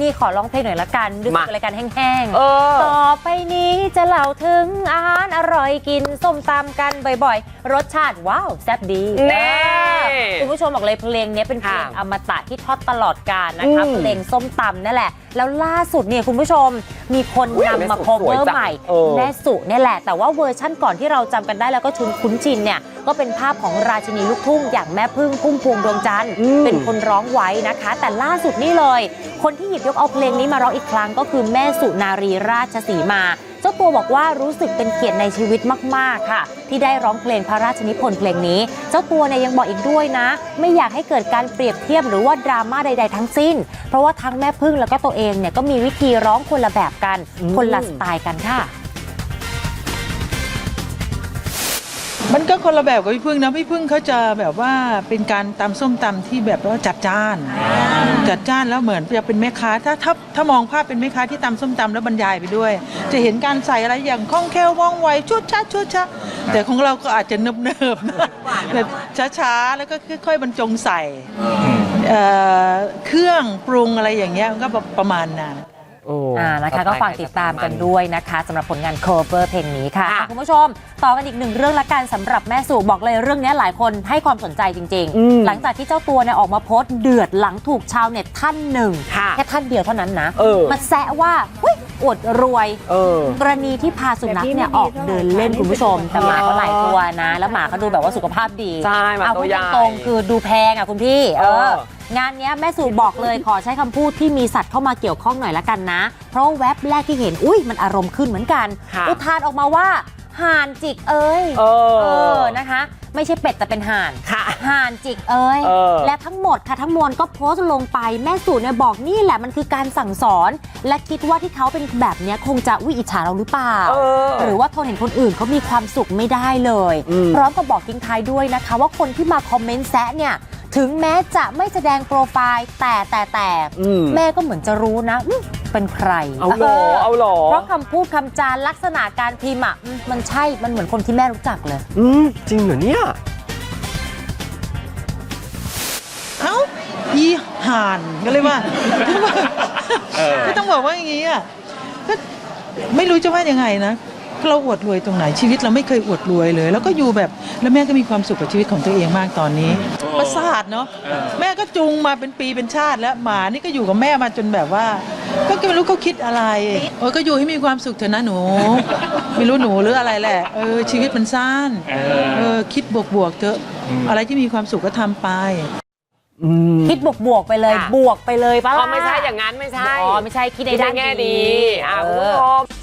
นี่ขอร้องเพลงหน่อยละกันดูมารายการแห้งๆเออต่อไปนี้จะเล่าถึงอาหารอร่อยกินส้มตำกันบ่อยๆ รสชาติว้าว แซ่บดีแน่คุณผู้ชมบอกเลยเพลงนี้เป็นเพลงค่ะอมตะที่ทอดตลอดกาลนะคะอืมเพลงส้มตำนั่นแหละ แล้วล่าสุดเนี่ยคุณผู้ชมมีคนอุ๊ยนำแม่มาสุ cover สวยจังใหม่เออ แม่สุเนี่ยแหละ แต่ว่าเวอร์ชั่นก่อนที่เราจำกันได้แล้วก็ชุนคุ้นชินเนี่ย ก็เป็นภาพของราชินีลูกทุ่งอย่างแม่พึ่งพุ่มพวงดวงจันทร์อืมเป็นคนร้องไว้นะคะ แต่ล่าสุดนี่เลย คนที่หยิบยกเอาเพลงนี้มาร้องอีกครั้งก็คือแม่สุนารีราชสีมาเจ้าตัวบอกว่ารู้สึกเป็นเกียรติในชีวิตมาก ๆ ค่ะ ที่ได้ร้องเพลงพระราชนิพนธ์เพลงนี้ เจ้าตัวเนี่ยยังบอกอีกด้วยนะ ไม่อยากให้เกิดการเปรียบเทียบหรือว่าดราม่าใด ๆ ทั้งสิ้น เพราะว่าทั้งแม่พึ่งแล้วก็ตัวเองเนี่ยก็มีวิธีร้องคนละแบบกันอืมคนละสไตล์กันค่ะ มันก็คนละแบบกับพี่พึ่งนะพี่พึ่งเขาจะแบบว่าเป็นการตำส้มตำที่แบบว่าจัดจ้าน จัดจ้านแล้วเหมือนจะเป็นแม่ค้าถ้าถ้าถ้ามองภาพเป็นแม่ค้าที่ตำส้มตำแล้วบรรยายไปด้วย จะเห็นการใส่อะไรอย่างคล่องแคล่วว่องไวชุดชาชุดชาแต่ของเราก็อาจจะเนิบเนิบๆนะแบบช้าๆแล้วก็ค่อยๆบรรจงใส่เอ่อเครื่องปรุงอะไรอย่างเงี้ยมันก็ประมาณนั้น โอ้อ่านะคะก็ฝากติดตามกันด้วยนะคะสำหรับผลงาน cover เพลงนี้ค่ะค่ะคุณผู้ชม ต่อกันอีกหนึ่งเรื่องละกันสำหรับแม่สู่บอกเลยเรื่องนี้หลายคนให้ความสนใจจริง อืม ๆ หลังจากที่เจ้าตัวเนี่ยออกมาโพสต์เดือดหลังถูกชาวเน็ตท่านหนึ่งค่ะ แค่ท่านเดียวเท่านั้นนะ เออ มาแซะว่าเฮ้ย อวดรวย เออ กรณีที่พาสุนัขเนี่ยออกเดินเล่นคุณผู้ชม แต่หมาเขาหลายตัวนะ แล้วหมาเขาดูแบบว่าสุขภาพดีใช่หมาเอาตัวพูดใหญ่ตรงๆคือดูแพงอะคุณพี่ เอเออ อ งานเนี้ยแม่สู่บอกเลยขอใช้คำพูดที่มีสัตว์เข้ามาเกี่ยวข้องหน่อยละกันนะ เพราะว่าแว็บแรกที่เห็นอุ้ยมันอารมณ์ขึ้นเหมือนกัน ค่ะ อุทานออกมาว่าห่านจิกเอ้ย เออเออนะคะไม่ใช่เป็ดแต่เป็นห่านค่ะ ห่านจิกเอ้ยเออ และทั้งหมดค่ะทั้งมวลก็โพสต์ลงไปแม่สู่เนี่ยบอกนี่แหละมันคือการสั่งสอน และคิดว่าที่เขาเป็นแบบเนี้ยคงจะวิอิจฉาเราหรือเปล่า เออ หรือว่าทนเห็นคนอื่นเขามีความสุขไม่ได้เลย อืม พร้อมกับบอกทิ้งท้ายด้วยนะคะ ว่าคนที่มาคอมเมนต์แซะเนี่ย ถึงแม้จะไม่แสดงโปรไฟล์แต่แต่แต่ อืม แม่ก็เหมือนจะรู้นะอืม เป็นใครเอาหรอเอาหรอเพราะคำพูดคำจาลักษณะการพิมพ์อะอืมมันใช่มันเหมือนคนที่แม่รู้จักเลย อืมจริงเหรอเนี่ยเอ้าอีห่านก็เลยว่าก็ต้องบอกว่าอย่างนี้อะก็ไม่รู้จะว่ายังไงนะ เราอวดรวยตรงไหนชีวิตเราไม่เคยอวดรวยเลย แล้วก็อยู่แบบแล้วแม่ก็มีความสุขกับชีวิตของตัวเองมากตอนนี้ประสาทเนาะแม่ก็จูงมาเป็นปีเป็นชาติแล้วหมานี่ก็อยู่กับแม่มาจนแบบว่า ก็ไม่รู้เขาคิดอะไรโอ้ยก็อยู่ให้มีความสุขเถอะนะหนู ไม่รู้หนูหรืออะไรแหละเออชีวิตมันสั้นเออคิดบวกๆเถอะอะไรที่มีความสุขก็ทำไปอืมคิดบวกบวกๆไปเลยค่ะบวกไปเลยปะอ๋อล่ะไม่ใช่อย่างนั้นไม่ใช่อ๋อไม่ใช่คิดในคิดในด้านแง่ดีอ่าเอคุณผู้อชม